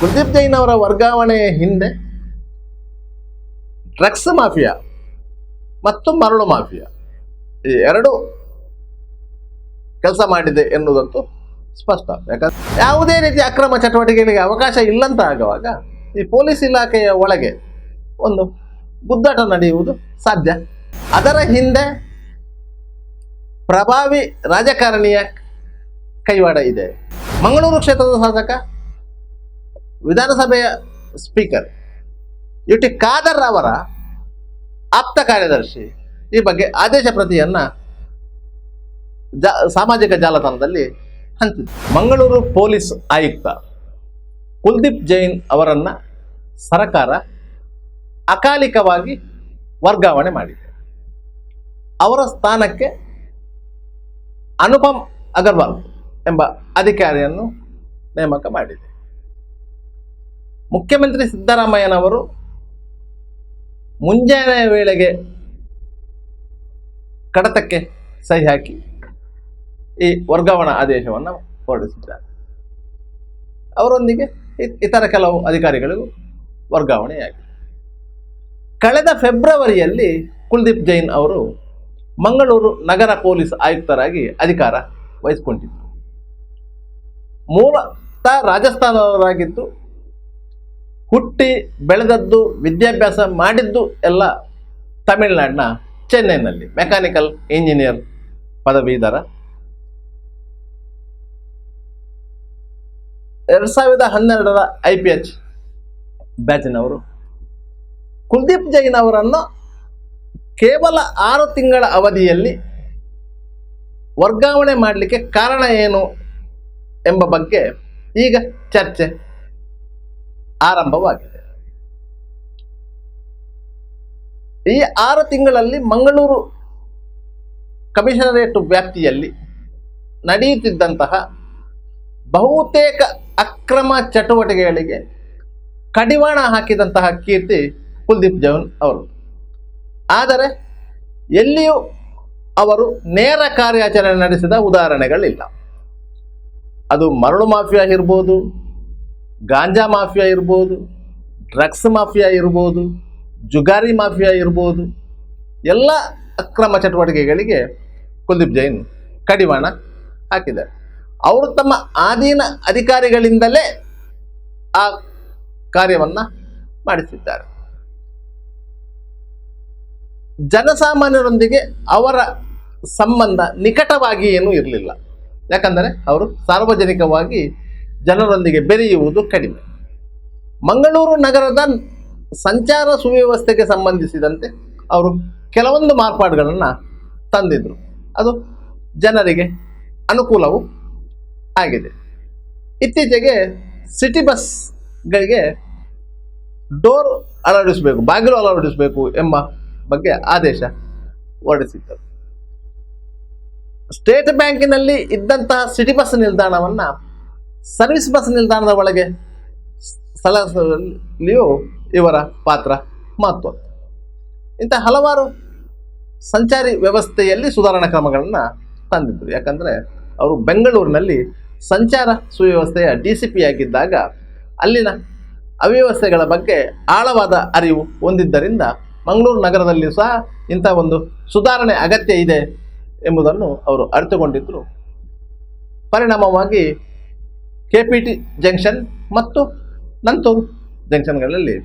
ಕುಲ್ದೀಪ್ ಜೈನ್ ಅವರ ವರ್ಗಾವಣೆ ಹಿಂದೆ ಡ್ರಗ್ಸ್ ಮಾಫಿಯಾ, ಮತ್ತು ಮರಳು ಮಾಫಿಯಾ, ಈ ಎರಡು ಕೆಲಸ ಮಾಡಿದೆ ಎನ್ನುವುದಂತೂ ಸ್ಪಷ್ಟ. ಯಾಕಂದ್ರೆ ಯಾವುದೇ ರೀತಿ ಅಕ್ರಮ ಚಟುವಟಿಕೆಗಳಿಗೆ ಅವಕಾಶ ಇಲ್ಲಂತ ಆಗುವಾಗ ಈ ಪೊಲೀಸ್ ಇಲಾಖೆಯ ಒಳಗೆ ಒಂದು ಗುದ್ದಾಟ ನಡೆಯುವುದು ಸಾಧ್ಯ. ಅದರ ಹಿಂದೆ ಪ್ರಭಾವಿ ರಾಜಕಾರಣಿಯ ಕೈವಾಡ ಇದೆ. ಮಂಗಳೂರು ಕ್ಷೇತ್ರದ ಶಾಸಕ ವಿಧಾನಸಭೆಯ ಸ್ಪೀಕರ್ ಯು ಟಿ ಖಾದರ್ ಅವರ ಆಪ್ತ ಕಾರ್ಯದರ್ಶಿ ಈ ಬಗ್ಗೆ ಆದೇಶ ಪ್ರತಿಯನ್ನ ಜಾ, ಸಾಮಾಜಿಕ ಜಾಲತಾಣದಲ್ಲಿ ಹಂಚಿದೆ ಮಂಗಳೂರು ಪೊಲೀಸ್ ಆಯುಕ್ತ ಕುಲ್ದೀಪ್ ಜೈನ್ ಅವರನ್ನ ಸರಕಾರ ಅಕಾಲಿಕವಾಗಿ ವರ್ಗಾವಣೆ ಮಾಡಿದೆ. ಅವರ ಸ್ಥಾನಕ್ಕೆ ಅನುಪಮ್ ಅಗರ್ವಾಲ್ ಎಂಬ ಅಧಿಕಾರಿಯನ್ನು ನೇಮಕ ಮಾಡಿದೆ. ಮುಖ್ಯಮಂತ್ರಿ ಸಿದ್ದರಾಮಯ್ಯನವರು ಮುಂಜಾನೆ ವೇಳೆಗೆ ಕಡತಕ್ಕೆ ಸಹಿ ಹಾಕಿ ಈ ವರ್ಗಾವಣಾ ಆದೇಶವನ್ನು ಹೊರಡಿಸಿದ್ದಾರೆ. ಅವರೊಂದಿಗೆ ಇತರ ಕೆಲವು ಅಧಿಕಾರಿಗಳಿಗೂ ವರ್ಗಾವಣೆಯಾಗಿದೆ. ಕಳೆದ ಫೆಬ್ರವರಿಯಲ್ಲಿ ಕುಲ್ದೀಪ್ ಜೈನ್ ಅವರು ಮಂಗಳೂರು ನಗರ ಪೊಲೀಸ್ ಆಯುಕ್ತರಾಗಿ ಅಧಿಕಾರ ವಹಿಸಿಕೊಂಡಿದ್ದರು. ಮೂಲತಃ ರಾಜಸ್ಥಾನದವರಾಗಿದ್ದು ಹುಟ್ಟಿ ಬೆಳೆದದ್ದು, ವಿದ್ಯಾಭ್ಯಾಸ ಮಾಡಿದ್ದು ಎಲ್ಲ ತಮಿಳುನಾಡಿನ ಚೆನ್ನೈನಲ್ಲಿ. ಮೆಕ್ಯಾನಿಕಲ್ ಇಂಜಿನಿಯರ್ ಪದವೀಧರ. ಎರಡು ಸಾವಿರದ ಹನ್ನೆರಡರ ಐ ಪಿ ಎಚ್ ಬ್ಯಾಚಿನವರು. ಕುಲ್ದೀಪ್ ಜೈನ್ ಅವರನ್ನು ಕೇವಲ ಆರು ತಿಂಗಳ ಅವಧಿಯಲ್ಲಿ ವರ್ಗಾವಣೆ ಮಾಡಲಿಕ್ಕೆ ಕಾರಣ ಏನು ಎಂಬ ಬಗ್ಗೆ ಈಗ ಚರ್ಚೆ ಆರಂಭವಾಗಿದೆ. ಈ ಆರು ತಿಂಗಳಲ್ಲಿ ಮಂಗಳೂರು ಕಮಿಷನರೇಟ್ ವ್ಯಾಪ್ತಿಯಲ್ಲಿ ನಡೆಯುತ್ತಿದ್ದಂತಹ ಬಹುತೇಕ ಅಕ್ರಮ ಚಟುವಟಿಕೆಗಳಿಗೆ ಕಡಿವಾಣ ಹಾಕಿದಂತಹ ಕೀರ್ತಿ ಕುಲ್ದೀಪ್ ಜೌನ್ ಅವರು. ಆದರೆ ಎಲ್ಲಿಯೂ ಅವರು ನೇರ ಕಾರ್ಯಾಚರಣೆ ನಡೆಸಿದ ಉದಾಹರಣೆಗಳಿಲ್ಲ. ಅದು ಮರಳು ಮಾಫಿಯಾ ಇರ್ಬೋದು ಗಾಂಜಾ ಮಾಫಿಯಾ ಇರ್ಬೋದು, ಡ್ರಗ್ಸ್ ಮಾಫಿಯಾ ಇರ್ಬೋದು, ಜುಗಾರಿ ಮಾಫಿಯಾ ಇರ್ಬೋದು, ಎಲ್ಲ ಅಕ್ರಮ ಚಟುವಟಿಕೆಗಳಿಗೆ ಕುಲ್ದೀಪ್ ಜೈನ್ ಕಡಿವಾಣ ಹಾಕಿದ್ದಾರೆ. ಅವರು ತಮ್ಮ ಆಧೀನ ಅಧಿಕಾರಿಗಳಿಂದಲೇ ಆ ಕಾರ್ಯವನ್ನು ಮಾಡಿಸಿದ್ದಾರೆ. ಜನಸಾಮಾನ್ಯರೊಂದಿಗೆ ಅವರ ಸಂಬಂಧ ನಿಕಟವಾಗಿ ಏನೂ ಇರಲಿಲ್ಲ. ಯಾಕಂದರೆ ಅವರು ಸಾರ್ವಜನಿಕವಾಗಿ ಜನರೊಂದಿಗೆ ಬೆರೆಯುವುದು ಕಡಿಮೆ. ಮಂಗಳೂರು ನಗರದ ಸಂಚಾರ ಸುವ್ಯವಸ್ಥೆಗೆ ಸಂಬಂಧಿಸಿದಂತೆ ಅವರು ಕೆಲವೊಂದು ಮಾರ್ಪಾಡುಗಳನ್ನು ತಂದಿದ್ದರು ಅದು ಜನರಿಗೆ ಅನುಕೂಲವು ಆಗಿದೆ. ಇತ್ತೀಚೆಗೆ ಸಿಟಿ ಬಸ್ಗಳಿಗೆ ಡೋರ್ ಅಳವಡಿಸಬೇಕು, ಬಾಗಿಲು ಅಳವಡಿಸಬೇಕು ಎಂಬ ಬಗ್ಗೆ ಆದೇಶ ಹೊರಡಿಸಿದ್ದರು. ಸ್ಟೇಟ್ ಬ್ಯಾಂಕಿನಲ್ಲಿ ಇದ್ದಂತಹ ಸಿಟಿ ಬಸ್ ನಿಲ್ದಾಣವನ್ನು ಸರ್ವಿಸ್ ಬಸ್ ನಿಲ್ದಾಣದ ಒಳಗೆ. ಸ್ಥಳದಲ್ಲಿಯೂ ಇವರ ಪಾತ್ರ ಮಹತ್ವ. ಇಂಥ ಹಲವಾರು ಸಂಚಾರಿ ವ್ಯವಸ್ಥೆಯಲ್ಲಿ ಸುಧಾರಣಾ ಕ್ರಮಗಳನ್ನು ತಂದಿದ್ದರು ಯಾಕಂದರೆ ಅವರು ಬೆಂಗಳೂರಿನಲ್ಲಿ ಸಂಚಾರ ಸುವ್ಯವಸ್ಥೆಯ ಡಿ ಸಿ ಪಿ ಆಗಿದ್ದಾಗ ಅಲ್ಲಿನ ಅವ್ಯವಸ್ಥೆಗಳ ಬಗ್ಗೆ ಆಳವಾದ ಅರಿವು ಹೊಂದಿದ್ದರಿಂದ ಮಂಗಳೂರು ನಗರದಲ್ಲಿ ಸಹ ಇಂಥ ಒಂದು ಸುಧಾರಣೆ ಅಗತ್ಯ ಇದೆ ಎಂಬುದನ್ನು ಅವರು ಅರಿತುಕೊಂಡಿದ್ದರು ಪರಿಣಾಮವಾಗಿ ಕೆ ಪಿ ಟಿ ಜಂಕ್ಷನ್ ಮತ್ತು ನಂತೂರು ಜಂಕ್ಷನ್ಗಳಲ್ಲಿ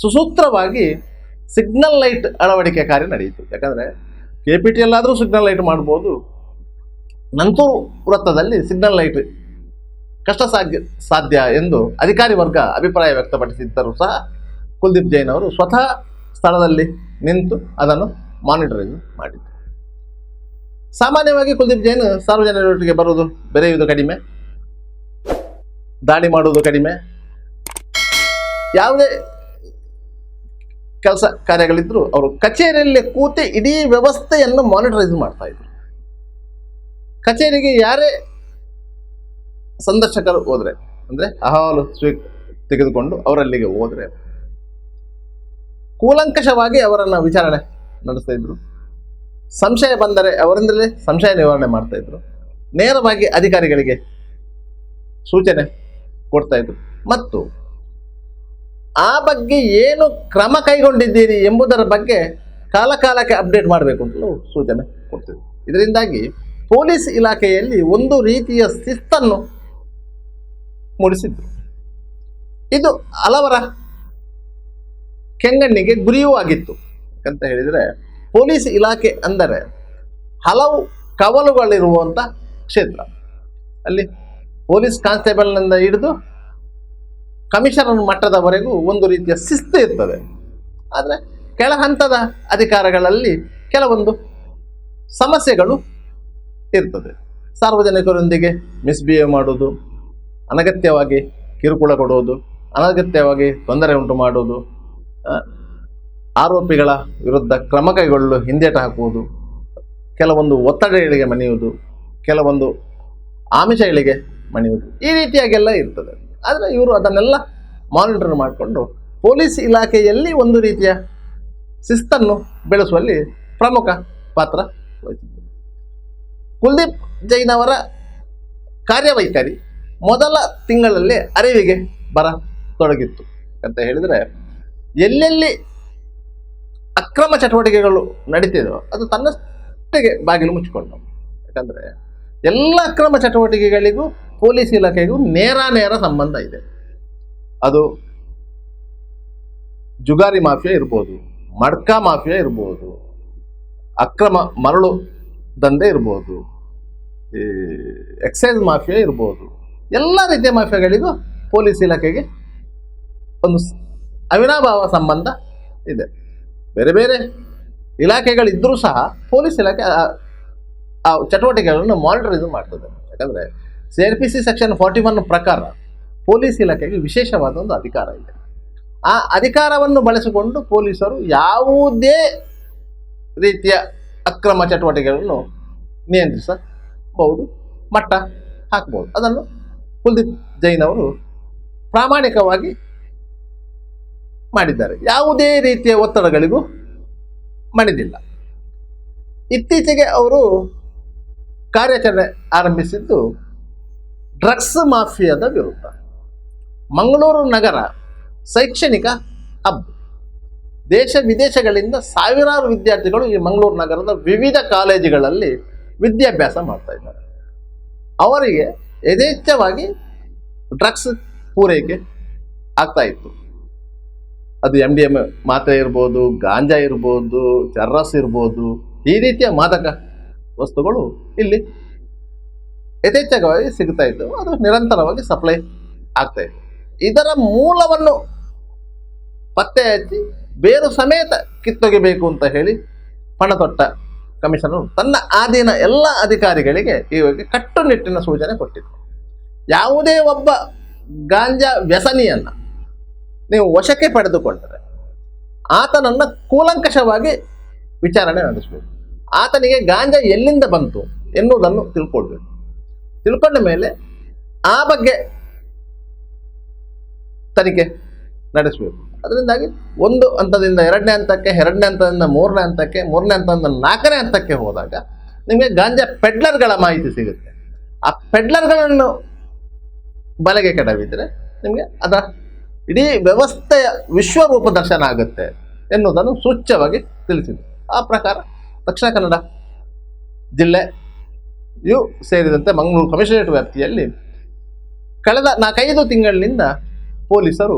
ಸುಸೂತ್ರವಾಗಿ ಸಿಗ್ನಲ್ ಲೈಟ್ ಅಳವಡಿಕೆ ಕಾರ್ಯ ನಡೆಯಿತು. ಯಾಕಂದರೆ ಕೆ ಪಿ ಟಿಯಲ್ಲಾದರೂ ಸಿಗ್ನಲ್ ಲೈಟ್ ಮಾಡ್ಬೋದು. ನಂತೂರು ವೃತ್ತದಲ್ಲಿ ಸಿಗ್ನಲ್ ಲೈಟ್ ಕಷ್ಟ ಸಾಧ್ಯ ಸಾಧ್ಯ ಎಂದು ಅಧಿಕಾರಿ ವರ್ಗ ಅಭಿಪ್ರಾಯ ವ್ಯಕ್ತಪಡಿಸಿದ್ದರೂ ಸಹ ಕುಲ್ದೀಪ್ ಜೈನ್ ಅವರು ಸ್ವತಃ ಸ್ಥಳದಲ್ಲಿ ನಿಂತು ಅದನ್ನು ಮಾನಿಟರಿಂಗ್ ಮಾಡಿದರು. ಸಾಮಾನ್ಯವಾಗಿ ಕುಲ್ದೀಪ್ ಜೈನ್ ಸಾರ್ವಜನಿಕರೊಟ್ಟಿಗೆ ಬರುವುದು ಬೆರೆಯುವುದು ಕಡಿಮೆ. ದಾಳಿ ಮಾಡುವುದು ಕಡಿಮೆ? ಯಾವುದೇ ಕೆಲಸ ಕಾರ್ಯಗಳಿದ್ರು ಅವರು ಕಚೇರಿಯಲ್ಲಿ ಕೂತೆ ಇಡೀ ವ್ಯವಸ್ಥೆಯನ್ನು ಮಾನಿಟರೈಸ್ ಮಾಡ್ತಾ ಇದ್ರು. ಕಚೇರಿಗೆ ಯಾರೇ ಸಂದರ್ಶಕರು ಹೋದ್ರೆ, ಅಂದ್ರೆ ಅಹವಾಲು ಸ್ವೀ ತೆಗೆದುಕೊಂಡು ಅವರಲ್ಲಿಗೆ ಹೋದ್ರೆ ಕೂಲಂಕಷವಾಗಿ ಅವರನ್ನು ವಿಚಾರಣೆ ನಡೆಸ್ತಾ ಇದ್ರು. ಸಂಶಯ ಬಂದರೆ ಅವರಿಂದಲೇ ಸಂಶಯ ನಿವಾರಣೆ ಮಾಡ್ತಾ ಇದ್ರು. ನೇರವಾಗಿ ಅಧಿಕಾರಿಗಳಿಗೆ ಸೂಚನೆ ಕೊಡ್ತಾ ಇದ್ರು. ಮತ್ತು ಆ ಬಗ್ಗೆ ಏನು ಕ್ರಮ ಕೈಗೊಂಡಿದ್ದೀರಿ ಎಂಬುದರ ಬಗ್ಗೆ ಕಾಲಕಾಲಕ್ಕೆ ಅಪ್ಡೇಟ್ ಮಾಡಬೇಕು ಅಂತಲೂ ಸೂಚನೆ ಕೊಡ್ತಿದ್ರು. ಇದರಿಂದಾಗಿ ಪೊಲೀಸ್ ಇಲಾಖೆಯಲ್ಲಿ ಒಂದು ರೀತಿಯ ಶಿಸ್ತನ್ನು ಮೂಡಿಸಿದ್ರು. ಇದು ಹಲವರ ಕೆಂಗಣ್ಣಿಗೆ ಗುರಿಯೂ ಆಗಿತ್ತು. ಅಂತ ಹೇಳಿದರೆ ಪೊಲೀಸ್ ಇಲಾಖೆ ಅಂದರೆ ಹಲವು ಕವಲುಗಳಿರುವಂಥ ಕ್ಷೇತ್ರ. ಅಲ್ಲಿ ಪೊಲೀಸ್ ಕಾನ್ಸ್ಟೇಬಲ್ನಿಂದ ಹಿಡಿದು ಕಮಿಷನರ್ ಮಟ್ಟದವರೆಗೂ ಒಂದು ರೀತಿಯ ಶಿಸ್ತು ಇರ್ತದೆ. ಆದರೆ ಕೆಳ ಹಂತದ ಅಧಿಕಾರಗಳಲ್ಲಿ ಕೆಲವೊಂದು ಸಮಸ್ಯೆಗಳು ಇರ್ತದೆ. ಸಾರ್ವಜನಿಕರೊಂದಿಗೆ ಮಿಸ್ಬಿಹೇವ್ ಮಾಡೋದು ಅನಗತ್ಯವಾಗಿ ಕಿರುಕುಳ ಕೊಡುವುದು, ಅನಗತ್ಯವಾಗಿ ತೊಂದರೆ ಉಂಟು ಮಾಡುವುದು ಆರೋಪಿಗಳ ವಿರುದ್ಧ ಕ್ರಮ ಕೈಗೊಳ್ಳಲು ಹಿಂದೇಟು ಹಾಕುವುದು, ಕೆಲವೊಂದು ಒತ್ತಡಗಳಿಗೆ ಮಣಿಯುವುದು, ಕೆಲವೊಂದು ಆಮಿಷಗಳಿಗೆ ಮಣಿಯುವುದು ಈ ರೀತಿಯಾಗೆಲ್ಲ ಇರ್ತದೆ. ಆದರೆ ಇವರು ಅದನ್ನೆಲ್ಲ ಮಾನಿಟರ್ ಮಾಡಿಕೊಂಡು ಪೊಲೀಸ್ ಇಲಾಖೆಯಲ್ಲಿ ಒಂದು ರೀತಿಯ ಶಿಸ್ತನ್ನು ಬೆಳೆಸುವಲ್ಲಿ ಪ್ರಮುಖ ಪಾತ್ರ ವಹಿಸಿದ್ದರು. ಕುಲ್ದೀಪ್ ಜೈನ್ ಅವರ ಕಾರ್ಯವೈಖರಿ ಮೊದಲ ತಿಂಗಳಲ್ಲಿ ಅರಿವಿಗೆ ಬರ ತೊಡಗಿತ್ತು. ಅಂತ ಹೇಳಿದರೆ ಎಲ್ಲೆಲ್ಲಿ ಅಕ್ರಮ ಚಟುವಟಿಕೆಗಳು ನಡೀತಿದೋ ಅದು ತನ್ನಷ್ಟಿಗೆ ಬಾಗಿಲು ಮುಚ್ಚಿಕೊಂಡು ಯಾಕಂದರೆ ಎಲ್ಲ ಅಕ್ರಮ ಚಟುವಟಿಕೆಗಳಿಗೂ ಪೊಲೀಸ್ ಇಲಾಖೆಗೂ ನೇರ ನೇರ ಸಂಬಂಧ ಇದೆ. ಅದು ಜುಗಾರಿ ಮಾಫಿಯಾ ಇರ್ಬೋದು, ಮಡ್ಕಾ ಮಾಫಿಯಾ ಇರ್ಬೋದು, ಅಕ್ರಮ ಮರಳು ದಂಧೆ ಇರ್ಬೋದು, ಈ ಎಕ್ಸೈಸ್ ಮಾಫಿಯಾ ಇರ್ಬೋದು, ಎಲ್ಲ ರೀತಿಯ ಮಾಫಿಯಾಗಳಿಗೂ ಪೊಲೀಸ್ ಇಲಾಖೆಗೆ ಒಂದು ಅವಿನಾಭಾವ ಸಂಬಂಧ ಇದೆ. ಬೇರೆ ಬೇರೆ ಇಲಾಖೆಗಳಿದ್ದರೂ ಸಹ ಪೊಲೀಸ್ ಇಲಾಖೆ ಆ- ಚಟುವಟಿಕೆಗಳನ್ನು ಇದು ಮಾಡ್ತದೆ. ಯಾಕಂದರೆ C R P C section forty one ಪ್ರಕಾರ ಪೊಲೀಸ್ ಇಲಾಖೆಗೆ ವಿಶೇಷವಾದ ಒಂದು ಅಧಿಕಾರ ಇದೆ. ಆ ಅಧಿಕಾರವನ್ನು ಬಳಸಿಕೊಂಡು ಪೊಲೀಸರು ಯಾವುದೇ ರೀತಿಯ ಅಕ್ರಮ ಚಟುವಟಿಕೆಗಳನ್ನು ನಿಯಂತ್ರಿಸಬಹುದು, ಮಟ್ಟ ಹಾಕ್ಬೋದು ಅದನ್ನು ಕುಲ್ದೀಪ್ ಜೈನ್ ಅವರು ಪ್ರಾಮಾಣಿಕವಾಗಿ ಮಾಡಿದ್ದಾರೆ. ಯಾವುದೇ ರೀತಿಯ ಒತ್ತಡಗಳಿಗೂ ಮಣಿದಿಲ್ಲ. ಇತ್ತೀಚೆಗೆ ಅವರು ಕಾರ್ಯಾಚರಣೆ ಆರಂಭಿಸಿದ್ದು ಡ್ರಗ್ಸ್ ಮಾಫಿಯಾದ ವಿರುದ್ಧ. ಮಂಗಳೂರು ನಗರ ಶೈಕ್ಷಣಿಕ ಹಬ್. ದೇಶ ವಿದೇಶಗಳಿಂದ ಸಾವಿರಾರು ವಿದ್ಯಾರ್ಥಿಗಳು ಈ ಮಂಗಳೂರು ನಗರದ ವಿವಿಧ ಕಾಲೇಜುಗಳಲ್ಲಿ ವಿದ್ಯಾಭ್ಯಾಸ ಮಾಡ್ತಾ ಇದ್ದಾರೆ. ಅವರಿಗೆ ಯಥೇಚ್ಛವಾಗಿ ಡ್ರಗ್ಸ್ ಪೂರೈಕೆ ಆಗ್ತಾ ಇತ್ತು. ಅದು ಎಂ ಡಿ ಎಂ ಮಾತ್ರೆ ಇರ್ಬೋದು, ಗಾಂಜಾ ಇರ್ಬೋದು, ಚರ್ರಸ್ ಇರ್ಬೋದು, ಈ ರೀತಿಯ ಮಾದಕ ವಸ್ತುಗಳು ಇಲ್ಲಿ ಯಥೇಚ್ಛವಾಗಿ ಸಿಗ್ತಾ ಇತ್ತು ಅದು ನಿರಂತರವಾಗಿ ಸಪ್ಲೈ ಆಗ್ತಾ ಇತ್ತು. ಇದರ ಮೂಲವನ್ನು ಪತ್ತೆ ಹಚ್ಚಿ ಬೇರು ಸಮೇತ ಕಿತ್ತೊಗೆಬೇಕು ಅಂತ ಹೇಳಿ ಪಣತೊಟ್ಟ ಕಮಿಷನರು ತನ್ನ ಆಧೀನ ಎಲ್ಲ ಅಧಿಕಾರಿಗಳಿಗೆ ಈ ಬಗ್ಗೆ ಕಟ್ಟುನಿಟ್ಟಿನ ಸೂಚನೆ ಕೊಟ್ಟಿತ್ತು ಯಾವುದೇ ಒಬ್ಬ ಗಾಂಜಾ ವ್ಯಸನಿಯನ್ನು ನೀವು ವಶಕ್ಕೆ ಪಡೆದುಕೊಂಡರೆ ಆತನನ್ನು ಕೂಲಂಕಷವಾಗಿ ವಿಚಾರಣೆ ನಡೆಸಬೇಕು. ಆತನಿಗೆ ಗಾಂಜಾ ಎಲ್ಲಿಂದ ಬಂತು ಎನ್ನುವುದನ್ನು ತಿಳ್ಕೊಳ್ಬೇಕು. ತಿಳ್ಕೊಂಡ ಮೇಲೆ ಆ ಬಗ್ಗೆ ತನಿಖೆ ನಡೆಸಬೇಕು. ಅದರಿಂದಾಗಿ ಒಂದು ಹಂತದಿಂದ ಎರಡನೇ ಹಂತಕ್ಕೆ, ಎರಡನೇ ಹಂತದಿಂದ ಮೂರನೇ ಹಂತಕ್ಕೆ, ಮೂರನೇ ಹಂತದಿಂದ ನಾಲ್ಕನೇ ಹಂತಕ್ಕೆ ಹೋದಾಗ ನಿಮಗೆ ಗಾಂಜಾ ಪೆಡ್ಲರ್ಗಳ ಮಾಹಿತಿ ಸಿಗುತ್ತೆ. ಆ ಪೆಡ್ಲರ್ಗಳನ್ನು ಬಲೆಗೆ ಕೆಡವಿದರೆ ನಿಮಗೆ ಅದರ ಇಡೀ ವ್ಯವಸ್ಥೆಯ ವಿಶ್ವರೂಪ ದರ್ಶನ ಆಗುತ್ತೆ ಎನ್ನುವುದನ್ನು ಸೂಚ್ಯವಾಗಿ ತಿಳಿಸಿದೆ. ಆ ಪ್ರಕಾರ ದಕ್ಷಿಣ ಕನ್ನಡ ಜಿಲ್ಲೆಯು ಸೇರಿದಂತೆ ಮಂಗಳೂರು ಕಮಿಷನರೇಟ್ ವ್ಯಾಪ್ತಿಯಲ್ಲಿ ಕಳೆದ ನಾಲ್ಕೈದು ತಿಂಗಳಿನಿಂದ ಪೊಲೀಸರು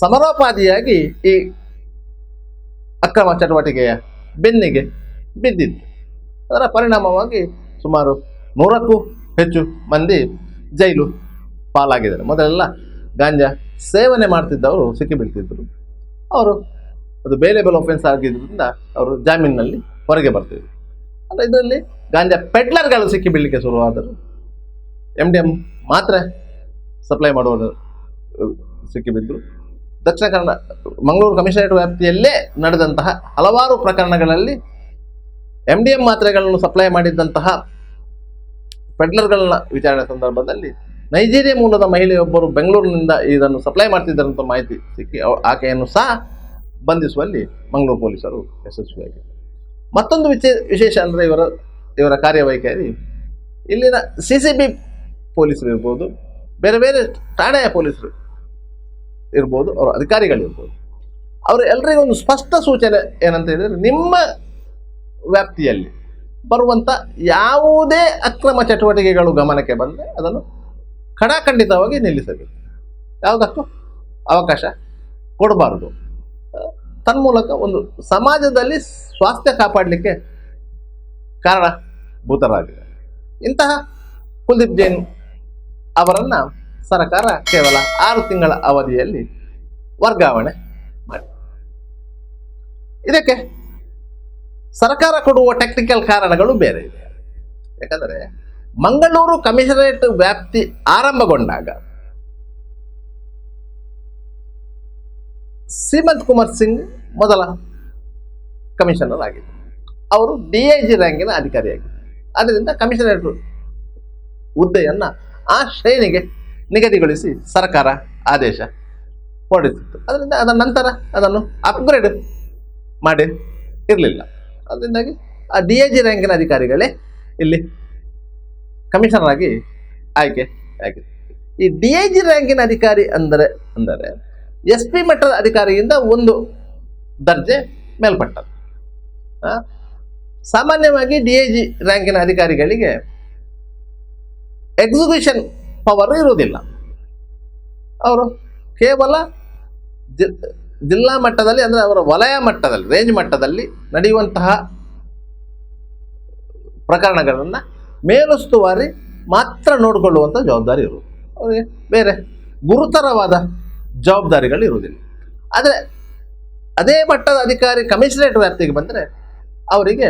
ಸಮರೋಪಾದಿಯಾಗಿ ಈ ಅಕ್ರಮ ಚಟುವಟಿಕೆಯ ಬೆನ್ನಿಗೆ ಬಿದ್ದಿತ್ತು. ಅದರ ಪರಿಣಾಮವಾಗಿ ಸುಮಾರು ನೂರಕ್ಕೂ ಹೆಚ್ಚು ಮಂದಿ ಜೈಲು ಪಾಲಾಗಿದ್ದಾರೆ. ಮೊದಲೆಲ್ಲ ಗಾಂಜಾ ಸೇವನೆ ಮಾಡ್ತಿದ್ದವರು ಸಿಕ್ಕಿಬಿಡ್ತಿದ್ದರು ಅವರು ಅದು ಬೇಲೆಬಲ್ ಒಫೆನ್ಸ್ ಆಗಿದ್ದರಿಂದ ಅವರು ಜಾಮೀನಿನಲ್ಲಿ ಹೊರಗೆ ಬರ್ತಿದ್ರು. ಅಂದರೆ ಇದರಲ್ಲಿ ಗಾಂಜಾ ಪೆಡ್ಲರ್ಗಳು ಸಿಕ್ಕಿಬೀಳಲಿಕ್ಕೆ ಶುರುವಾದರು. ಎಂ ಡಿ ಎಂ ಮಾತ್ರ ಸಪ್ಲೈ ಮಾಡುವವರು ಅಹ್, ಸಿಕ್ಕಿಬಿದ್ದರು ದಕ್ಷಿಣ ಕನ್ನಡ ಮಂಗಳೂರು ಕಮಿಷನರೇಟ್ ವ್ಯಾಪ್ತಿಯಲ್ಲೇ ನಡೆದಂತಹ ಹಲವಾರು ಪ್ರಕರಣಗಳಲ್ಲಿ ಎಂ ಡಿ ಎಂ ಮಾತ್ರೆಗಳನ್ನು ಸಪ್ಲೈ ಮಾಡಿದ್ದಂತಹ ಪೆಡ್ಲರ್ಗಳನ್ನ ವಿಚಾರಣೆ ಸಂದರ್ಭದಲ್ಲಿ ನೈಜೀರಿಯಾ ಮೂಲದ ಮಹಿಳೆಯೊಬ್ಬರು ಬೆಂಗಳೂರಿನಿಂದ ಇದನ್ನು ಸಪ್ಲೈ ಮಾಡ್ತಿದ್ದಾರಂತ ಮಾಹಿತಿ ಸಿಕ್ಕಿ ಆಕೆಯನ್ನು ಸಹ ಬಂಧಿಸುವಲ್ಲಿ ಮಂಗಳೂರು ಪೊಲೀಸರು ಯಶಸ್ವಿಯಾಗಿದ್ದಾರೆ. ಮತ್ತೊಂದು ವಿಚೇ, ವಿಶೇಷ ಅಂದರೆ ಇವರ ಇವರ ಕಾರ್ಯವೈಖರಿ. ಇಲ್ಲಿನ ಸಿ ಸಿ ಬಿ ಪೊಲೀಸರು ಇರ್ಬೋದು, ಬೇರೆ ಬೇರೆ ಠಾಣೆಯ ಪೊಲೀಸರು ಇರ್ಬೋದು, ಅವರ ಅಧಿಕಾರಿಗಳಿರ್ಬೋದು ಅವರು ಎಲ್ಲರಿಗೂ ಒಂದು ಸ್ಪಷ್ಟ ಸೂಚನೆ ಏನಂತ ಹೇಳಿದರೆ, ನಿಮ್ಮ ವ್ಯಾಪ್ತಿಯಲ್ಲಿ ಬರುವಂಥ ಯಾವುದೇ ಅಕ್ರಮ ಚಟುವಟಿಕೆಗಳು ಗಮನಕ್ಕೆ ಬಂದರೆ ಅದನ್ನು ಖಡಾಖಂಡಿತವಾಗಿ ನಿಲ್ಲಿಸಬೇಕು. ಯಾವುದಕ್ಕೂ ಅವಕಾಶ ಕೊಡಬಾರದು. ತನ್ಮೂಲಕ ಒಂದು ಸಮಾಜದಲ್ಲಿ ಸ್ವಾಸ್ಥ್ಯ ಕಾಪಾಡಲಿಕ್ಕೆ ಕಾರಣ ಭೂತರಾಗಿದೆ ಇಂತಹ ಕುಲ್ದೀಪ್ ಜೈನ್ ಅವರನ್ನು ಸರ್ಕಾರ ಕೇವಲ ಆರು ತಿಂಗಳ ಅವಧಿಯಲ್ಲಿ ವರ್ಗಾವಣೆ ಮಾಡಿ ಇದಕ್ಕೆ ಸರ್ಕಾರ ಕೊಡುವ ಟೆಕ್ನಿಕಲ್ ಕಾರಣಗಳು ಬೇರೆ ಇದೆ. ಯಾಕಂದರೆ ಮಂಗಳೂರು ಕಮಿಷನರೇಟ್ ವ್ಯಾಪ್ತಿ ಆರಂಭಗೊಂಡಾಗ ಸೀಮಂತ್ ಕುಮಾರ್ ಸಿಂಗ್ ಮೊದಲ ಕಮಿಷನರ್ ಆಗಿದ್ದರು ಅವರು ಡಿ ಐ ಜಿ ರ್ಯಾಂಕಿನ ಅಧಿಕಾರಿಯಾಗಿದ್ದರು ಆದ್ದರಿಂದ ಕಮಿಷನರೇಟ್ ಹುದ್ದೆಯನ್ನು ಆ ಶ್ರೇಣಿಗೆ ನಿಗದಿಗೊಳಿಸಿ ಸರ್ಕಾರ ಆದೇಶ ಹೊರಡಿಸಿತ್ತು. ಅದರಿಂದ ಅದರ ನಂತರ ಅದನ್ನು ಅಪ್ಗ್ರೇಡ್ ಮಾಡಿ ಇರಲಿಲ್ಲ. ಅದರಿಂದಾಗಿ ಆ ಡಿ ಐ ಜಿ ರ್ಯಾಂಕಿನ ಅಧಿಕಾರಿಗಳೇ ಇಲ್ಲಿ ಕಮಿಷನರ್ ಆಗಿ ಆಯ್ಕೆ ಆಗಿದೆ ಈ ಡಿ ಐ ಜಿ ರ್ಯಾಂಕಿನ ಅಧಿಕಾರಿ ಅಂದರೆ ಅಂದರೆ ಎಸ್ ಪಿ ಮಟ್ಟದ ಅಧಿಕಾರಿಯಿಂದ ಒಂದು ದರ್ಜೆ ಮೇಲ್ಪಟ್ಟದ್ದು. ಸಾಮಾನ್ಯವಾಗಿ ಡಿ ಐ ಜಿ ರ್ಯಾಂಕಿನ ಅಧಿಕಾರಿಗಳಿಗೆ ಎಕ್ಸಿಕ್ಯೂಷನ್ ಪವರ್ ಇರುವುದಿಲ್ಲ. ಅವರು ಕೇವಲ ಜಿಲ್ಲಾ ಮಟ್ಟದಲ್ಲಿ ಅಂದರೆ ಅವರ ವಲಯ ಮಟ್ಟದಲ್ಲಿ ರೇಂಜ್ ಮಟ್ಟದಲ್ಲಿ ನಡೆಯುವಂತಹ ಪ್ರಕರಣಗಳನ್ನು ಮೇಲುಸ್ತುವಾರಿ ಮಾತ್ರ ನೋಡಿಕೊಳ್ಳುವಂಥ ಜವಾಬ್ದಾರಿ ಇರುವುದು. ಅವರಿಗೆ ಬೇರೆ ಗುರುತರವಾದ ಜವಾಬ್ದಾರಿಗಳು ಇರುವುದಿಲ್ಲ ಆದರೆ ಅದೇ ಮಟ್ಟದ ಅಧಿಕಾರಿ ಕಮಿಷನರೇಟ್ ವ್ಯಾಪ್ತಿಗೆ ಬಂದರೆ ಅವರಿಗೆ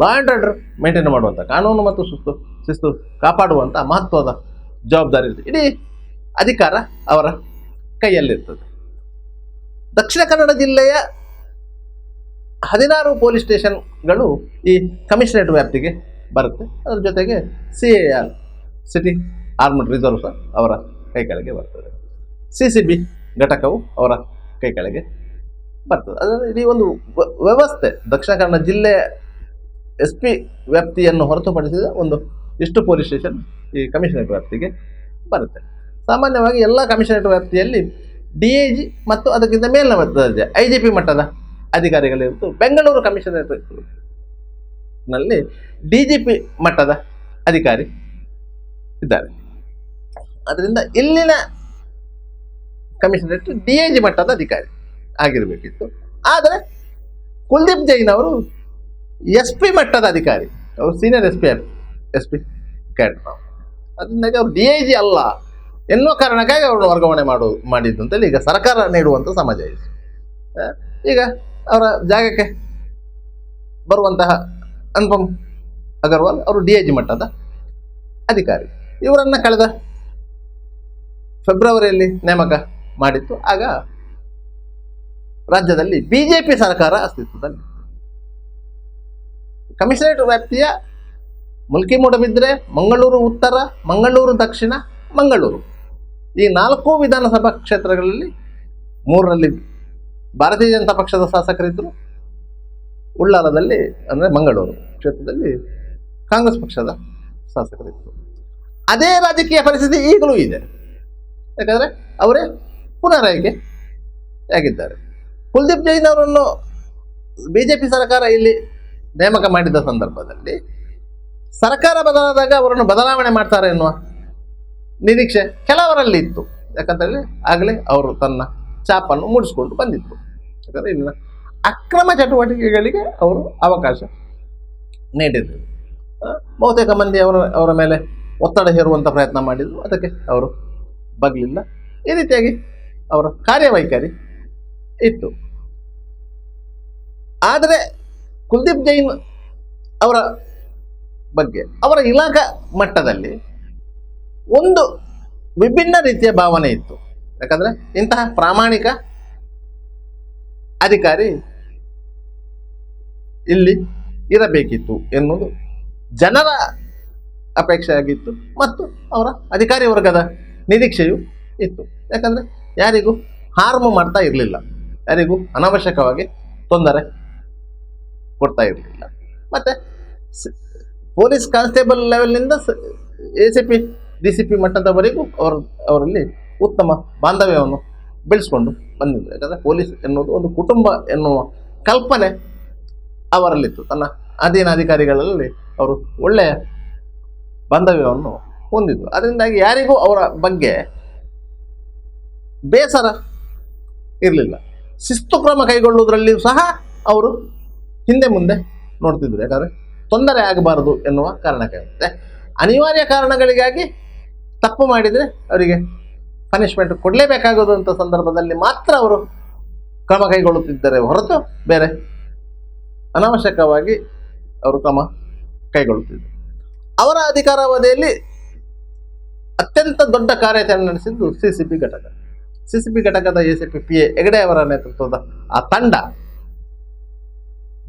ಲಾ ಆ್ಯಂಡ್ ಆರ್ಡರ್ ಮೇಂಟೈನ್ ಮಾಡುವಂಥ ಕಾನೂನು ಮತ್ತು ಸುಸ್ತು ಶಿಸ್ತು ಕಾಪಾಡುವಂಥ ಮಹತ್ವದ ಜವಾಬ್ದಾರಿ ಇರ್ತದೆ ಇಡೀ ಅಧಿಕಾರ ಅವರ ಕೈಯಲ್ಲಿರ್ತದೆ. ದಕ್ಷಿಣ ಕನ್ನಡ ಜಿಲ್ಲೆಯ ಹದಿನಾರು ಪೊಲೀಸ್ ಸ್ಟೇಷನ್ಗಳು ಈ ಕಮಿಷನರೇಟ್ ವ್ಯಾಪ್ತಿಗೆ ಬರುತ್ತೆ. ಅದರ ಜೊತೆಗೆ C A R, city armed reserve ಸಹ ಅವರ ಕೈ ಕೆಳಗೆ ಬರ್ತದೆ. ಸಿ ಸಿ ಬಿ ಘಟಕವು ಅವರ ಕೈ ಕೆಳಗೆ ಬರ್ತದೆ. ಅದರಲ್ಲಿ ಇಡೀ ಒಂದು ವ್ಯವಸ್ಥೆ. ದಕ್ಷಿಣ ಕನ್ನಡ ಜಿಲ್ಲೆ ಎಸ್ ಪಿ ವ್ಯಾಪ್ತಿಯನ್ನು ಹೊರತುಪಡಿಸಿದ ಒಂದು ಇಷ್ಟು ಪೊಲೀಸ್ ಸ್ಟೇಷನ್ ಈ ಕಮಿಷನರೇಟ್ ವ್ಯಾಪ್ತಿಗೆ ಬರುತ್ತೆ. ಸಾಮಾನ್ಯವಾಗಿ ಎಲ್ಲ ಕಮಿಷನರೇಟ್ ವ್ಯಾಪ್ತಿಯಲ್ಲಿ ಡಿ ಎ ಜಿ ಮತ್ತು ಅದಕ್ಕಿಂತ ಮೇಲಿನ ದರ್ಜೆ ಐ ಜಿ ಪಿ ಮಟ್ಟದ ಅಧಿಕಾರಿಗಳಿರುವುದು. ಬೆಂಗಳೂರು ಕಮಿಷನರೇಟ್ನಲ್ಲಿ ಡಿ ಜಿ ಪಿ ಮಟ್ಟದ ಅಧಿಕಾರಿ ಇದ್ದಾರೆ. ಅದರಿಂದ ಇಲ್ಲಿನ ಕಮಿಷನರೇಟ್ ಡಿ ಐ ಜಿ ಮಟ್ಟದ ಅಧಿಕಾರಿ ಆಗಿರಬೇಕಿತ್ತು. ಆದರೆ ಕುಲ್ದೀಪ್ ಜೈನ್ ಅವರು ಎಸ್ ಪಿ ಮಟ್ಟದ ಅಧಿಕಾರಿ, ಅವರು senior S P S P cadre ಅದರಿಂದಾಗಿ ಅವರು ಡಿ ಐ ಜಿ ಅಲ್ಲ ಎನ್ನುವ ಕಾರಣಕ್ಕಾಗಿ ಅವ್ರನ್ನ ವರ್ಗಾವಣೆ ಮಾಡು, ಮಾಡಿದ್ದು ಅಂತೇಳಿ ಈಗ ಸರ್ಕಾರ ನೀಡುವಂಥ ಸಮಾಜ ಇದೆ. ಈಗ ಅವರ ಜಾಗಕ್ಕೆ ಬರುವಂತಹ ಅನುಪಮ್ ಅಗರ್ವಾಲ್ ಅವರು ಡಿ ಐ ಜಿ ಮಟ್ಟದ ಅಧಿಕಾರಿ. ಇವರನ್ನು ಕಳೆದ ಫೆಬ್ರವರಿಯಲ್ಲಿ ನೇಮಕ ಮಾಡಿತ್ತು. ಆಗ ರಾಜ್ಯದಲ್ಲಿ ಬಿ ಜೆ ಪಿ ಸರ್ಕಾರ ಅಸ್ತಿತ್ವದಲ್ಲಿ. ಕಮಿಷನರೇಟ್ ವ್ಯಾಪ್ತಿಯ ಮುಲ್ಕಿ ಮೂಡಬಿದ್ರೆ ಮಂಗಳೂರು ಉತ್ತರ, ಮಂಗಳೂರು ದಕ್ಷಿಣ, ಮಂಗಳೂರು. ಈ ನಾಲ್ಕು ವಿಧಾನಸಭಾ ಕ್ಷೇತ್ರಗಳಲ್ಲಿ ಮೂರರಲ್ಲಿ ಭಾರತೀಯ ಜನತಾ ಪಕ್ಷದ ಶಾಸಕರಿದ್ದರು ಉಳ್ಳಾಲದಲ್ಲಿ ಅಂದರೆ ಮಂಗಳೂರು ಕ್ಷೇತ್ರದಲ್ಲಿ ಕಾಂಗ್ರೆಸ್ ಪಕ್ಷದ ಶಾಸಕರಿದ್ದರು ಅದೇ ರಾಜಕೀಯ ಪರಿಸ್ಥಿತಿ ಈಗಲೂ ಇದೆ. ಯಾಕಂದರೆ ಅವರೇ ಪುನರಾಯ್ಕೆ ಆಗಿದ್ದಾರೆ. ಕುಲ್ದೀಪ್ ಜೈನ್ ಅವರನ್ನು ಬಿ ಜೆ ಪಿ ಸರ್ಕಾರ ಇಲ್ಲಿ ನೇಮಕ ಮಾಡಿದ ಸಂದರ್ಭದಲ್ಲಿ ಸರ್ಕಾರ ಬದಲಾದಾಗ ಅವರನ್ನು ಬದಲಾವಣೆ ಮಾಡ್ತಾರೆ ಎನ್ನುವ ನಿರೀಕ್ಷೆ ಕೆಲವರಲ್ಲಿ ಇತ್ತು ಯಾಕಂತೇಳಿ ಆಗಲೇ ಅವರು ತನ್ನ ಚಾಪನ್ನು ಮೂಡಿಸ್ಕೊಂಡು ಬಂದಿತ್ತು ಯಾಕಂದರೆ ಇಲ್ಲಿನ ಅಕ್ರಮ ಚಟುವಟಿಕೆಗಳಿಗೆ ಅವರು ಅವಕಾಶ ನೀಡಿದರು. ಬಹುತೇಕ ಮಂದಿ ಅವರ ಅವರ ಮೇಲೆ ಒತ್ತಡ ಹೇರುವಂಥ ಪ್ರಯತ್ನ ಮಾಡಿದರು. ಅದಕ್ಕೆ ಅವರು ಬಗ್ಲಿಲ್ಲ. ಈ ರೀತಿಯಾಗಿ ಅವರ ಕಾರ್ಯವೈಖರಿ ಇತ್ತು. ಆದರೆ ಕುಲ್ದೀಪ್ ಜೈನ್ ಅವರ ಬಗ್ಗೆ, ಅವರ ಇಲಾಖಾ ಮಟ್ಟದಲ್ಲಿ ಒಂದು ವಿಭಿನ್ನ ರೀತಿಯ ಭಾವನೆ ಇತ್ತು. ಯಾಕಂದರೆ ಇಂತಹ ಪ್ರಾಮಾಣಿಕ ಅಧಿಕಾರಿ ಇಲ್ಲಿ ಇರಬೇಕಿತ್ತು ಎನ್ನುವುದು ಜನರ ಅಪೇಕ್ಷೆ ಆಗಿತ್ತು ಮತ್ತು ಅವರ ಅಧಿಕಾರಿ ವರ್ಗದ ನಿರೀಕ್ಷೆಯೂ ಇತ್ತು. ಯಾಕಂದರೆ ಯಾರಿಗೂ ಹಾರ್ಮ್ ಮಾಡ್ತಾ ಇರಲಿಲ್ಲ. ಯಾರಿಗೂ ಅನಾವಶ್ಯಕವಾಗಿ ತೊಂದರೆ ಕೊಡ್ತಾ ಇರಲಿಲ್ಲ. ಮತ್ತು police constable ಲೆವೆಲ್ನಿಂದ A C P D C P ಮಟ್ಟದವರೆಗೂ ಅವರು, ಅವರಲ್ಲಿ ಉತ್ತಮ ಬಾಂಧವ್ಯವನ್ನು ಬೆಳೆಸ್ಕೊಂಡು ಬಂದಿದ್ದರು ಯಾಕಂದರೆ ಪೊಲೀಸ್ ಎನ್ನುವುದು ಒಂದು ಕುಟುಂಬ ಎನ್ನುವ ಕಲ್ಪನೆ ಅವರಲ್ಲಿತ್ತು. ತನ್ನ ಅಧೀನ ಅಧಿಕಾರಿಗಳಲ್ಲಿ ಅವರು ಒಳ್ಳೆಯ ಬಾಂಧವ್ಯವನ್ನು ಹೊಂದಿದ್ರು. ಅದರಿಂದಾಗಿ ಯಾರಿಗೂ ಅವರ ಬಗ್ಗೆ ಬೇಸರ ಇರಲಿಲ್ಲ. ಶಿಸ್ತು ಕ್ರಮ ಕೈಗೊಳ್ಳುವುದರಲ್ಲಿಯೂ ಸಹ ಅವರು ಹಿಂದೆ ಮುಂದೆ ನೋಡ್ತಿದ್ರು. ಯಾಕಂದರೆ ತೊಂದರೆ ಆಗಬಾರದು ಎನ್ನುವ ಕಾರಣಕ್ಕೆ ಅನಿವಾರ್ಯ ಕಾರಣಗಳಿಗಾಗಿ ತಪ್ಪು ಮಾಡಿದರೆ ಅವರಿಗೆ ಪನಿಷ್ಮೆಂಟ್ ಕೊಡಲೇಬೇಕಾಗೋದಂಥ ಸಂದರ್ಭದಲ್ಲಿ ಮಾತ್ರ ಅವರು ಕ್ರಮ ಕೈಗೊಳ್ಳುತ್ತಿದ್ದರೆ ಹೊರತು ಬೇರೆ ಅನಾವಶ್ಯಕವಾಗಿ ಅವರು ಕ್ರಮ ಕೈಗೊಳ್ಳುತ್ತಿದ್ದರು. ಅವರ ಅಧಿಕಾರಾವಧಿಯಲ್ಲಿ ಅತ್ಯಂತ ದೊಡ್ಡ ಕಾರ್ಯಾಚರಣೆ ನಡೆಸಿದ್ದು ಸಿ ಸಿ ಪಿ ಘಟಕ. ಸಿ ಸಿ ಪಿ ಘಟಕದ A C P P A Hegde ಅವರ ನೇತೃತ್ವದ ಆ ತಂಡ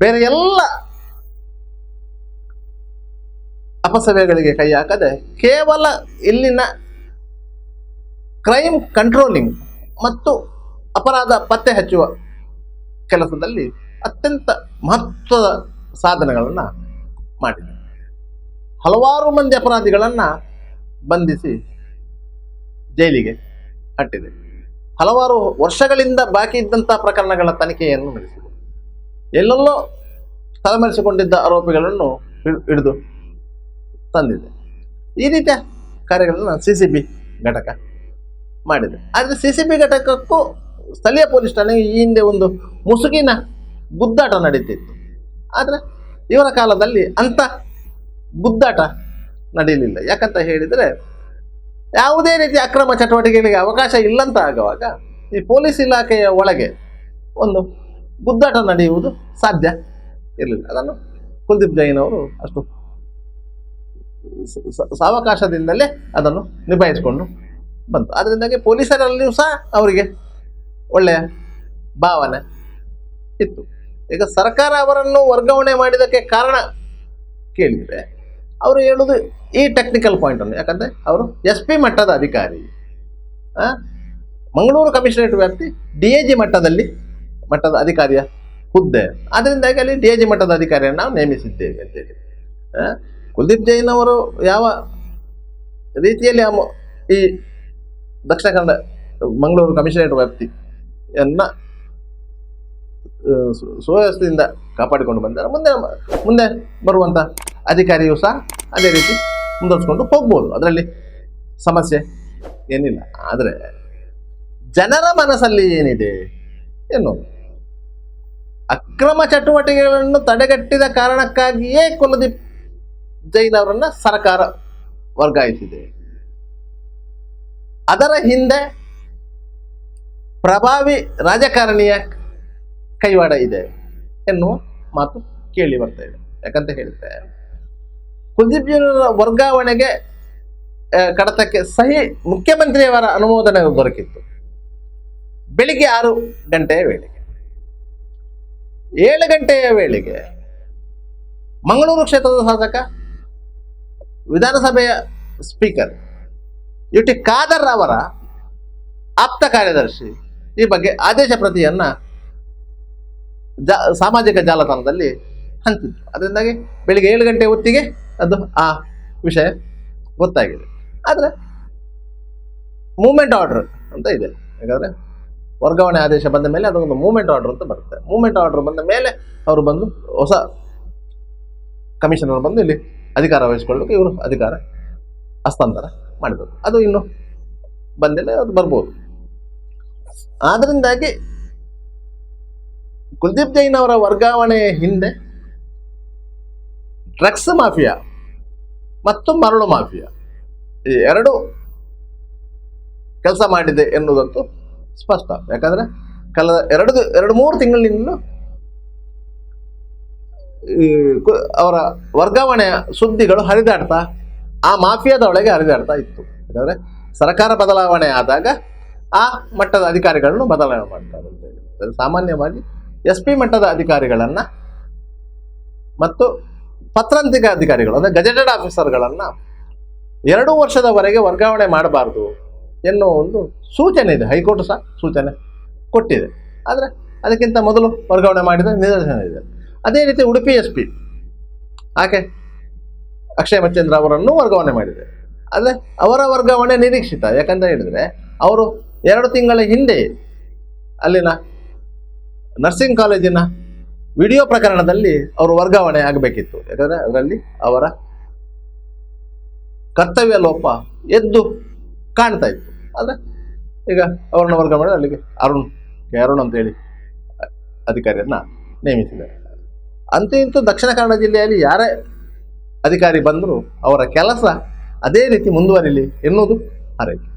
ಬೇರೆ ಎಲ್ಲ ಅಪಸವ್ಯಗಳಿಗೆ ಕೈ ಹಾಕದೆ ಕೇವಲ ಇಲ್ಲಿನ ಕ್ರೈಮ್ ಕಂಟ್ರೋಲಿಂಗ್ ಮತ್ತು ಅಪರಾಧ ಪತ್ತೆ ಹಚ್ಚುವ ಕೆಲಸದಲ್ಲಿ ಅತ್ಯಂತ ಮಹತ್ವದ ಸಾಧನೆಗಳನ್ನು ಮಾಡಿದೆ. ಹಲವಾರು ಮಂದಿ ಅಪರಾಧಿಗಳನ್ನು ಬಂಧಿಸಿ ಜೈಲಿಗೆ ಕಟ್ಟಿದೆ. ಹಲವಾರು ವರ್ಷಗಳಿಂದ ಬಾಕಿ ಇದ್ದಂಥ ಪ್ರಕರಣಗಳ ತನಿಖೆಯನ್ನು ನಡೆಸಿದೆ. ಎಲ್ಲೆಲ್ಲೋ ತಲೆಮರೆಸಿಕೊಂಡಿದ್ದ ಆರೋಪಿಗಳನ್ನು ಹಿಡ್- ಹಿಡಿದು ತಂದಿದೆ. ಈ ರೀತಿಯ ಕಾರ್ಯಗಳನ್ನು ಸಿ ಸಿ ಬಿ ಘಟಕ ಮಾಡಿದೆ. ಆದರೆ ಸಿ ಸಿ ಬಿ ಘಟಕಕ್ಕೂ ಸ್ಥಳೀಯ ಪೊಲೀಸ್ ಠಾಣೆಗೆ ಈ ಹಿಂದೆ ಒಂದು ಮುಸುಕಿನ ಗುದ್ದಾಟ ನಡೀತಿತ್ತು. ಆದರೆ ಇವರ ಕಾಲದಲ್ಲಿ ಅಂಥ ಗುದ್ದಾಟ ನಡೆಯಲಿಲ್ಲ ಯಾಕಂತ ಹೇಳಿದರೆ ಯಾವುದೇ ರೀತಿ ಅಕ್ರಮ ಚಟುವಟಿಕೆಗಳಿಗೆ ಅವಕಾಶ ಇಲ್ಲಂತ ಆಗುವಾಗ ಈ ಪೊಲೀಸ್ ಇಲಾಖೆಯ ಒಳಗೆ ಒಂದು ಗುದ್ದಾಟ ನಡೆಯುವುದು ಸಾಧ್ಯ ಇರಲಿಲ್ಲ. ಅದನ್ನು ಕುಲ್ದೀಪ್ ಜೈನ್ ಅವರು ಅಷ್ಟು ಸಾವಕಾಶದಿಂದಲೇ ಅದನ್ನು ನಿಭಾಯಿಸಿಕೊಂಡು ಬಂತು. ಅದರಿಂದಾಗಿ ಪೊಲೀಸರಲ್ಲಿಯೂ ಸಹ ಅವರಿಗೆ ಒಳ್ಳೆಯ ಭಾವನೆ ಇತ್ತು. ಈಗ ಸರ್ಕಾರ ಅವರನ್ನು ವರ್ಗಾವಣೆ ಮಾಡಿದ್ದಕ್ಕೆ ಕಾರಣ ಕೇಳಿದರೆ ಅವರು ಹೇಳೋದು ಈ ಟೆಕ್ನಿಕಲ್ ಪಾಯಿಂಟನ್ನು ಯಾಕಂದರೆ ಅವರು ಎಸ್ ಪಿ ಮಟ್ಟದ ಅಧಿಕಾರಿ. ಮಂಗಳೂರು ಕಮಿಷನರೇಟ್ ವ್ಯಾಪ್ತಿ ಡಿ ಎ ಜಿ ಮಟ್ಟದಲ್ಲಿ ಮಟ್ಟದ ಅಧಿಕಾರಿಯ ಹುದ್ದೆ. ಅದರಿಂದಾಗಿ ಅಲ್ಲಿ ಡಿ ಎ ಜಿ ಮಟ್ಟದ ಅಧಿಕಾರಿಯನ್ನು ನಾವು ನೇಮಿಸಿದ್ದೇವೆ ಅಂತೇಳಿ ಕುಲ್ದೀಪ್ ಜೈನ್ ಅವರು ಯಾವ ರೀತಿಯಲ್ಲಿ ಈ ದಕ್ಷಿಣ ಕನ್ನಡ ಮಂಗಳೂರು ಕಮಿಷನರೇಟ್ ವ್ಯಾಪ್ತಿಯನ್ನು ಸುವ್ಯವಸ್ಥೆಯಿಂದ ಕಾಪಾಡಿಕೊಂಡು ಬಂದರೆ. ಮುಂದೆ ಮುಂದೆ ಬರುವಂಥ ಅಧಿಕಾರಿಯು ಸಹ ಅದೇ ರೀತಿ ಮುಂದುವರಿಸ್ಕೊಂಡು ಹೋಗ್ಬೋದು. ಅದರಲ್ಲಿ ಸಮಸ್ಯೆ ಏನಿಲ್ಲ. ಆದರೆ ಜನರ ಮನಸ್ಸಲ್ಲಿ ಏನಿದೆ ಎನ್ನುವುದು. ಅಕ್ರಮ ಚಟುವಟಿಕೆಗಳನ್ನು ತಡೆಗಟ್ಟಿದ ಕಾರಣಕ್ಕಾಗಿಯೇ ಕುಲದೀಪ್ ಜೈನ್ ಅವರನ್ನು ಸರ್ಕಾರ ವರ್ಗಾಯಿಸಿದೆ. ಅದರ ಹಿಂದೆ ಪ್ರಭಾವಿ ರಾಜಕಾರಣಿಯ ಕೈವಾಡ ಇದೆ ಎನ್ನುವ ಮಾತು ಕೇಳಿ ಬರ್ತಾ ಇದೆ. ಯಾಕಂತ ಹೇಳಿದ್ರೆ ಕುಲ್ದೀಪ್ ಜೈನರ ವರ್ಗಾವಣೆಗೆ ಕಡತಕ್ಕೆ ಸಹಿ ಮುಖ್ಯಮಂತ್ರಿಯವರ ಅನುಮೋದನೆ ದೊರಕಿತ್ತು. ಬೆಳಿಗ್ಗೆ ಆರು ಗಂಟೆಯ ವೇಳೆಗೆ. ಏಳು ಗಂಟೆಯ ವೇಳೆಗೆ ಮಂಗಳೂರು ಕ್ಷೇತ್ರದ ಶಾಸಕ, ವಿಧಾನಸಭೆಯ ಸ್ಪೀಕರ್ ಯು ಟಿ ಖಾದರ್ ಅವರ ಆಪ್ತ ಕಾರ್ಯದರ್ಶಿ ಈ ಬಗ್ಗೆ ಆದೇಶ ಪ್ರತಿಯನ್ನ ಜಾ, ಸಾಮಾಜಿಕ ಜಾಲತಾಣದಲ್ಲಿ ಹಂಚಿದ್ರು. ಅದರಿಂದಾಗಿ ಬೆಳಿಗ್ಗೆ ಏಳು ಗಂಟೆ ಹೊತ್ತಿಗೆ ಅದು ಆ ವಿಷಯ ಗೊತ್ತಾಗಿದೆ. ಆದರೆ ಮೂಮೆಂಟ್ ಆರ್ಡರ್ ಅಂತ ಇದೆ. ಯಾಕಂದರೆ ವರ್ಗಾವಣೆ ಆದೇಶ ಬಂದ ಮೇಲೆ ಅದೊಂದು ಮೂಮೆಂಟ್ ಆರ್ಡ್ರ್ ಅಂತ ಬರುತ್ತೆ. ಮೂಮೆಂಟ್ ಆರ್ಡ್ರ್ ಬಂದ ಮೇಲೆ ಅವರು ಬಂದು ಹೊಸ ಕಮಿಷನರ್ ಬಂದು ಇಲ್ಲಿ ಅಧಿಕಾರ ವಹಿಸ್ಕೊಳ್ಳೋಕೆ ಇವರು ಅಧಿಕಾರ ಹಸ್ತಾಂತರ ಮಾಡಬೇಕು. ಅದು ಇನ್ನು ಬಂದಿಲ್ಲ ಅದು ಬರ್ಬೋದು. ಆದ್ದರಿಂದಾಗಿ ಕುಲ್ದೀಪ್ ಜೈನ್ ಅವರ ವರ್ಗಾವಣೆ ಹಿಂದೆ ಡ್ರಗ್ಸ್ ಮಾಫಿಯಾ ಮತ್ತು ಮರಳು ಮಾಫಿಯಾ ಈ ಎರಡು ಕೆಲಸ ಮಾಡಿದೆ ಎನ್ನುವುದಂತೂ ಸ್ಪಷ್ಟ. ಯಾಕಂದ್ರೆ ಕಲ ಎರಡು ಎರಡು ಮೂರು ತಿಂಗಳಿನಿಂದಲೂ ಅವರ ವರ್ಗಾವಣೆಯ ಸುದ್ದಿಗಳು ಹರಿದಾಡ್ತಾ, ಆ ಮಾಫಿಯಾದ ಒಳಗೆ ಹರಿದಾಡ್ತಾ ಇತ್ತು. ಯಾಕಂದ್ರೆ ಸರ್ಕಾರ ಬದಲಾವಣೆ ಆದಾಗ ಆ ಮಟ್ಟದ ಅಧಿಕಾರಿಗಳನ್ನು ಬದಲಾವಣೆ ಮಾಡ್ತಾರೆ ಅಂತ ಹೇಳಿ. ಸಾಮಾನ್ಯವಾಗಿ ಎಸ್ ಪಿ ಮಟ್ಟದ ಅಧಿಕಾರಿಗಳನ್ನು ಮತ್ತು ಪತ್ರಂತಿಕ ಅಧಿಕಾರಿಗಳು, ಅಂದರೆ ಗಜೆಟೆಡ್ ಆಫೀಸರ್ಗಳನ್ನು ಎರಡು ವರ್ಷದವರೆಗೆ ವರ್ಗಾವಣೆ ಮಾಡಬಾರ್ದು ಎನ್ನುವ ಒಂದು ಸೂಚನೆ ಇದೆ. ಹೈಕೋರ್ಟ್ ಸಹ ಸೂಚನೆ ಕೊಟ್ಟಿದೆ. ಆದರೆ ಅದಕ್ಕಿಂತ ಮೊದಲು ವರ್ಗಾವಣೆ ಮಾಡಿದ ನಿದರ್ಶನ ಇದೆ. ಅದೇ ರೀತಿ ಉಡುಪಿ ಎಸ್ ಪಿ ಆಕೆ ಅಕ್ಷಯ್ ಮಚ್ಚೇಂದ್ರ ಅವರನ್ನು ವರ್ಗಾವಣೆ ಮಾಡಿದೆ. ಆದರೆ ಅವರ ವರ್ಗಾವಣೆ ನಿರೀಕ್ಷಿತ. ಯಾಕಂತ ಹೇಳಿದರೆ ಅವರು ಎರಡು ತಿಂಗಳ ಹಿಂದೆ ಅಲ್ಲಿನ ನರ್ಸಿಂಗ್ ಕಾಲೇಜಿನ ವಿಡಿಯೋ ಪ್ರಕರಣದಲ್ಲಿ ಅವರು ವರ್ಗಾವಣೆ ಆಗಬೇಕಿತ್ತು. ಯಾಕಂದರೆ ಅದರಲ್ಲಿ ಅವರ ಕರ್ತವ್ಯ ಲೋಪ ಎದ್ದು ಕಾಣ್ತಾ ಇತ್ತು. ಆದರೆ ಈಗ ಅವರನ್ನ ವರ್ಗಾವಣೆ ಅಲ್ಲಿಗೆ ಅರುಣ್, ಕೆ. ಅರುಣ್ ಅಂತೇಳಿ ಅಧಿಕಾರಿಯನ್ನ ನೇಮಿಸಿದ್ದಾರೆ. ಅಂತ ಇಂತೂ ದಕ್ಷಿಣ ಕನ್ನಡ ಜಿಲ್ಲೆಯಲ್ಲಿ ಯಾರೇ ಅಧಿಕಾರಿ ಬಂದರೂ ಅವರ ಕೆಲಸ ಅದೇ ರೀತಿ ಮುಂದುವರಿಲಿ ಎನ್ನುವುದು ಹಾರೈಕೆ.